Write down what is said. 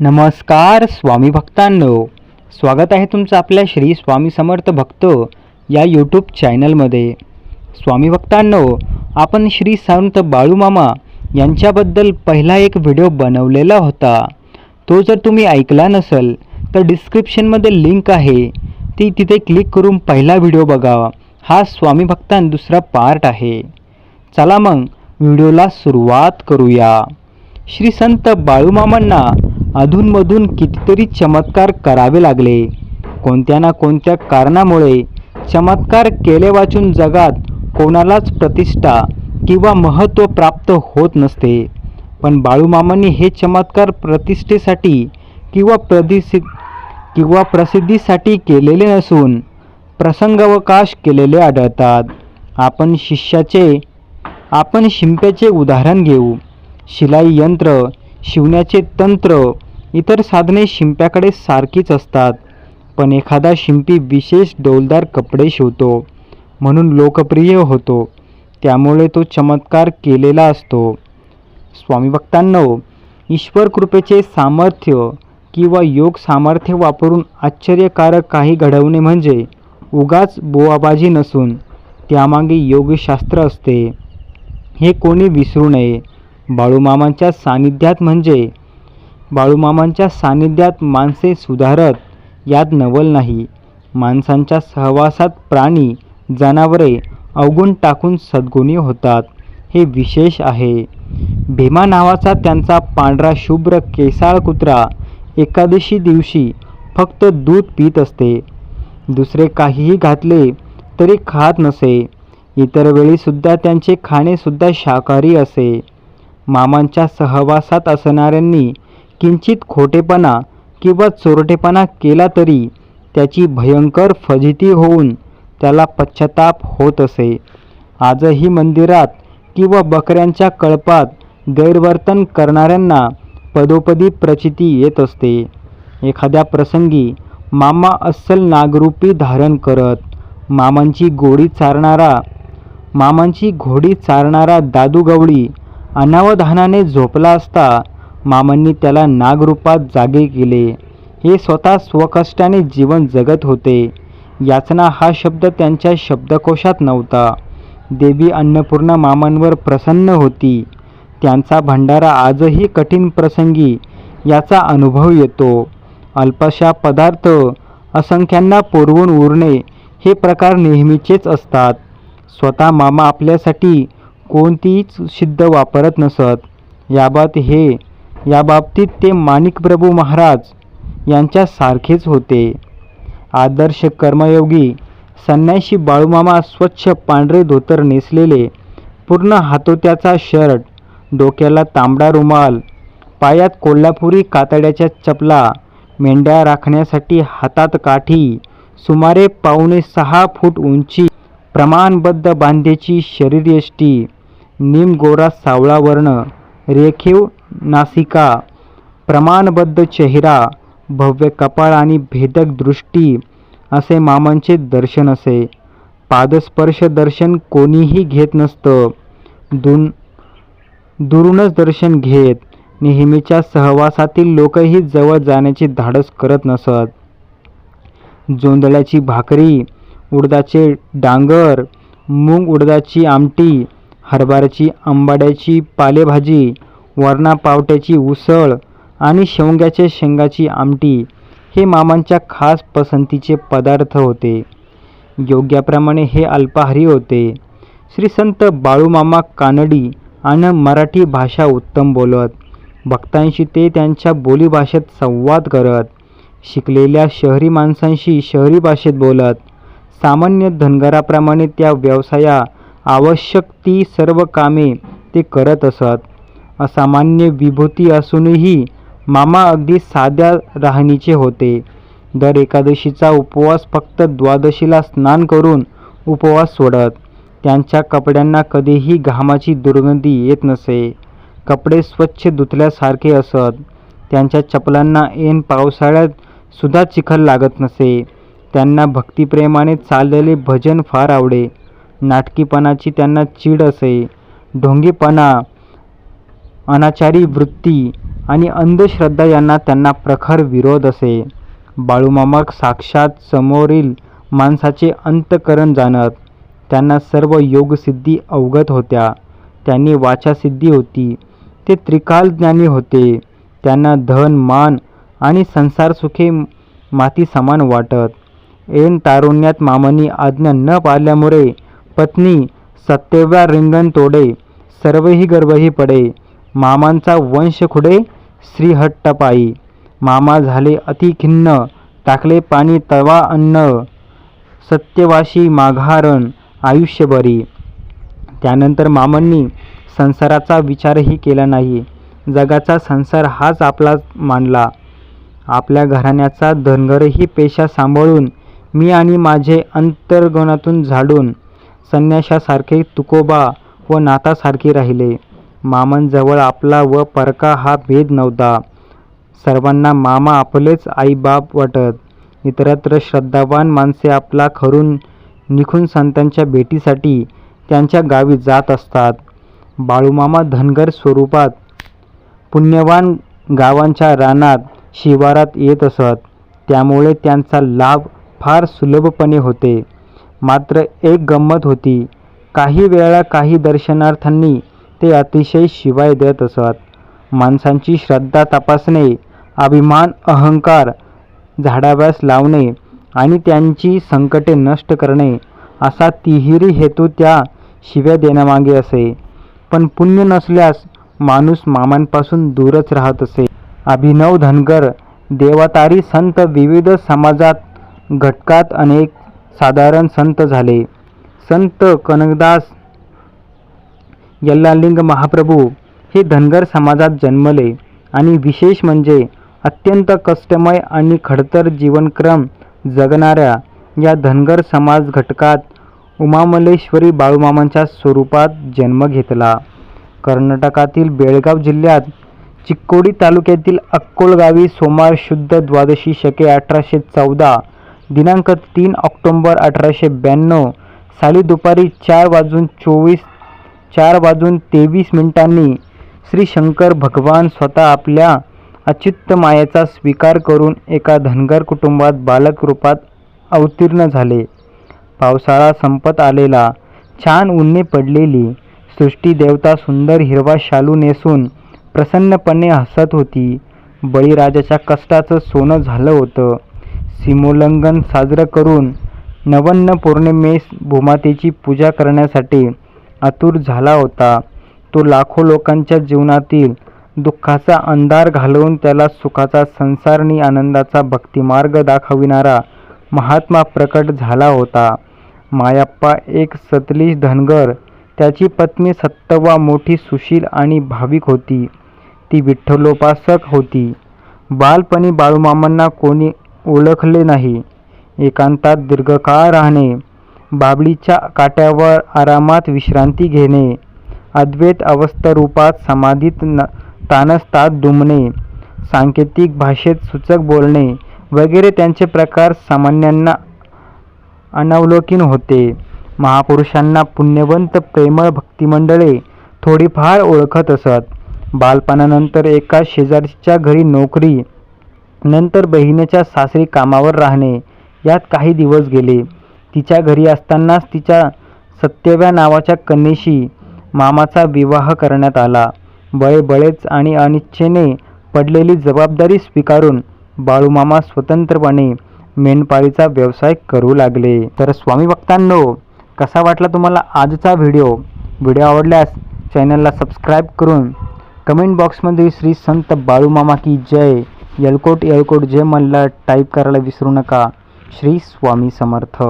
नमस्कार स्वामी भक्तांनो. स्वागत आहे तुमचं आपल्या श्री स्वामी समर्थ भक्त या यूट्यूब चॅनलमध्ये स्वामी भक्तांनो आपण श्री संत बाळूमामा यांच्याबद्दल पहिला एक व्हिडिओ बनवलेला होता. तो जर तुम्ही ऐकला नसेल तर डिस्क्रिप्शनमध्ये लिंक आहे. ती तिथे क्लिक करून पहिला व्हिडिओ बघा. हा स्वामी भक्तां दुसरा पार्ट आहे. चला मग व्हिडिओला सुरुवात करूया. श्री संत बाळूमामांना अधूनमधून कितीतरी चमत्कार करावे लागले. कोणत्या ना कोणत्या कारणामुळे चमत्कार केले वाचून जगात कोणालाच प्रतिष्ठा किंवा महत्त्व प्राप्त होत नसते. पण बाळूमामांनी हे चमत्कार प्रतिष्ठेसाठी किंवा प्रदिसि किंवा प्रसिद्धीसाठी केलेले नसून प्रसंगावकाश केलेले आढळतात. आपण शिष्याचे आपण शिंप्याचे उदाहरण घेऊ. शिलाई यंत्र शिवण्याचे तंत्र इतर साधने शिंप्याकडे सारखीच असतात. पण एखादा शिंपी विशेष डौलदार कपडे शिवतो म्हणून लोकप्रिय होतो. त्यामुळे तो चमत्कार केलेला असतो. स्वामी भक्तांनो ईश्वर कृपेचे सामर्थ्य किंवा योग सामर्थ्य वापरून आश्चर्यकारक काही घडवणे म्हणजे उगाच बोवाबाजी नसून त्यामागे योगशास्त्र असते. हे कोणी विसरू नये. बाळूमामांच्या सानिध्यात म्हणजे बाळूमामांच्या सानिध्यात माणसे सुधारत यात नवल नाही. माणसांच्या सहवासात प्राणी जनावरे अवगुण टाकून सद्गुणी होतात हे विशेष आहे. भीमा नावाचा त्यांचा पांढरा शुभ्र केसाळ कुत्रा एकादशी दिवशी फक्त दूध पित असते. दुसरे काहीही घातले तरी खात नसे. इतर वेळीसुद्धा त्यांचे खाणेसुद्धा शाकाहारी असे. मामांच्या सहवासात असणाऱ्यांनी किंचित खोटेपणा किंवा चोरटेपणा केला तरी त्याची भयंकर फजिती होऊन त्याला पश्चाताप होत असे. आजही मंदिरात किंवा बकऱ्यांच्या कळपात गैरवर्तन करणाऱ्यांना पदोपदी प्रचिती येत असते. एखाद्या प्रसंगी मामा अस्सल नागरूपी धारण करत मामांची गोडी चारणारा मामांची घोडी चारणारा दादू गवळी अनावधानाने झोपला असता मामांनी त्याला नागरूपात जागे केले. हे स्वतः स्वकष्टाने जीवन जगत होते. याचना हा शब्द त्यांच्या शब्दकोशात नव्हता. देवी अन्नपूर्णा मामांवर प्रसन्न होती. त्यांचा भंडारा आजही कठीण प्रसंगी याचा अनुभव येतो. अल्पशा पदार्थ असंख्यांना पुरवून उरणे हे प्रकार नेहमीचेच असतात. स्वतः मामा आपल्यासाठी कोणतीच सिद्ध वापरत नसत. याबात हे या बाबतीत ते माणिकप्रभू महाराज यांच्यासारखेच होते. आदर्श कर्मयोगी संन्याशी बाळूमामा स्वच्छ पांढरे धोतर नेसलेले पूर्ण हातोत्याचा शर्ट डोक्याला तांबडा रुमाल पायात कोल्हापुरी कातड्याच्या चपला मेंढ्या राखण्यासाठी हातात काठी सुमारे पावणे सहा फूट उंची प्रमाणबद्ध बांधेची शरीरयष्टी निमगोरा सावळा वर्ण रेखीव नासिका प्रमाणबद्ध चेहरा भव्य कपाळ आणि भेदक दृष्टी असे मामांचे दर्शन असे. पादस्पर्श दर्शन कोणीही घेत नसतं. दून दुरूनच दर्शन घेत नेहमीच्या सहवासातील लोकही जवळ जाण्याची धाडस करत नसत. जोंदळ्याची भाकरी उडदाचे डांगर मूग उडदाची आमटी हरभऱ्याची आंबाड्याची पालेभाजी वरणा पावट्याची उसळ आणि शेवग्याच्या शेंगाची आमटी हे मामांच्या खास पसंतीचे पदार्थ होते. योग्याप्रमाणे हे अल्पाहारी होते. श्री संत बाळूमामा कानडी आणि मराठी भाषा उत्तम बोलत भक्तांशी ते त्यांच्या बोलीभाषेत संवाद करत शिकलेल्या शहरी माणसांशी शहरी भाषेत बोलत सामान्य धनगराप्रमाणे त्या व्यवसाया आवश्यक ती सर्व कामे ते करत असत. असामान्य विभूती असूनही मामा अगदी साध्या राहणीचे होते. दर एकादशीचा उपवास फक्त द्वादशीला स्नान करून उपवास सोडत. त्यांच्या कपड्यांना कधीही घामाची दुर्गंधी येत नसे. कपडे स्वच्छ धुतल्यासारखे असत. त्यांच्या चपलांना ऐन पावसाळ्यात सुद्धा चिखल लागत नसे. त्यांना भक्तिप्रेमाने चाललेले भजन फार आवडे. नाटकीपणाची त्यांना चीड असे. ढोंगीपणा अनाचारी वृत्ती आणि अंधश्रद्धा यांना त्यांना प्रखर विरोध असे. बाळूमामा साक्षात समोरील माणसाचे अंतकरण जाणत त्यांना सर्व योगसिद्धी अवगत होत्या. त्यांनी वाचासिद्धी होती ते त्रिकाल ज्ञानी होते. त्यांना धन मान आणि संसार सुखे माती समान वाटत. ऐन तारुण्यात मामांनी आज्ञा न पाळल्यामुळे पत्नी सत्तेव्या रिंगण तोडे सर्वही गर्भही पडे. मामांचा वंश खुडे श्रीहट्टपायी. मामा झाले अति खिन्न टाकले पाणी तवा अन्न सत्यवाशी माघारण आयुष्यभरी. त्यानंतर मामांनी संसाराचा विचारही केला नाही. जगाचा संसार हाच आपला मानला. आपल्या घराण्याचा धनगरही पेशा सांभाळून मी आणि माझे अंतर्गणातून झाडून संन्याशासारखे तुकोबा व नातासारखे राहिले. मामांजवळ आपला व परका हा भेद नव्हता. सर्वांना मामा आपलेच आईबाप वाटत. इतरत्र श्रद्धावान माणसे आपला खरून निखून संतांच्या भेटीसाठी त्यांच्या गावी जात असतात. बाळूमामा धनगर स्वरूपात पुण्यवान गावांच्या रानात शिवारात येत असत. त्यामुळे त्यांचा लाभ फार सुलभपणे होते. मात्र एक गंमत होती. काही वेळा काही दर्शनार्थांनी ते अतिशय शिवाय देत असत. माणसांची श्रद्धा तपासणे अभिमान अहंकार झाडाव्यास लावणे आणि त्यांची संकटे नष्ट करणे असा तिहेरी हेतू त्या शिव्या देण्यामागे असे. पण पुण्य नसल्यास माणूस मामांपासून दूरच राहत असे. अभिनव धनगर देवातारी संत विविध समाजात घटकात अनेक साधारण संत झाले. संत कनकदास यल्लालिंग महाप्रभू हे धनगर समाजात जन्मले आणि विशेष म्हणजे अत्यंत कष्टमय आणि खडतर जीवनक्रम जगणाऱ्या या धनगर समाज घटकात उमामलेश्वरी बाळूमामांच्या स्वरूपात जन्म घेतला. कर्नाटकातील बेळगाव जिल्ह्यात चिक्कोडी तालुक्यातील अक्कोलगावी सोमवार शुद्ध द्वादशी शके अठराशे चौदा दिनांक तीन ऑक्टोंबर अठराशे ब्याण्णव साली दुपारी चार वाजून चोवीस चार वाजून तेवीस मिनिटांनी श्री शंकर भगवान स्वतः आपल्या अच्युत मायेचा स्वीकार करून एका धनगर कुटुंबात बालक रूपात अवतीर्ण झाले. पावसाळा संपत आलेला छान उन्हे पडलेली सृष्टी देवता सुंदर हिरवा शालू नेसून प्रसन्नपणे हसत होती. बळीराजाच्या कष्टाचं सोनं झालं होतं. सीमोल्लंघन साजरं करून नवन्न पौर्णिमेस भूमातेची पूजा करण्यासाठी आतुर झाला होता. तो लाखो लोकांच्या जीवनातील दुःखाचा अंधार घालवून त्याला सुखाचा संसारणी आनंदाचा भक्तिमार्ग दाखविणारा महात्मा प्रकट झाला होता. मायाप्पा एक सतलीश धनगर त्याची पत्नी सत्तवा मोठी सुशील आणि भाविक होती. ती विठ्ठलोपासक होती. बालपणी बाळूमामांना कोणी ओळखले नाही. एकांतात दीर्घकाळ राहणे बाबळीच्या काट्यावर आरामात विश्रांती घेणे अद्वैत अवस्थारूपात समाधीत न तानस्तात दुमणे सांकेतिक भाषेत सूचक बोलणे वगैरे त्यांचे प्रकार सामान्यांना अनावलोकिन होते. महापुरुषांना पुण्यवंत प्रेमळ भक्तिमंडळे थोडीफार ओळखत असत. बालपणानंतर एका शेजारच्या घरी नोकरी नंतर बहिणीच्या सासरी कामावर राहणे यात काही दिवस गेले. तिच्या घरी असतानाच तिच्या सत्यव्या नावाच्या कन्येशी मामाचा विवाह करण्यात आला. बळेबळेच आणि अनिच्छेने पडलेली जबाबदारी स्वीकारून बाळूमामा स्वतंत्रपणे मेंढपाळीचा व्यवसाय करू लागले. तर स्वामी भक्तांनो कसा वाटला तुम्हाला आजचा व्हिडिओ? व्हिडिओ आवडल्यास चॅनलला सबस्क्राईब करून कमेंट बॉक्समध्ये श्री संत बाळूमामा की जय यलकोट यलकोट जय म्हणलं टाईप करायला विसरू नका. श्री स्वामी समर्थ.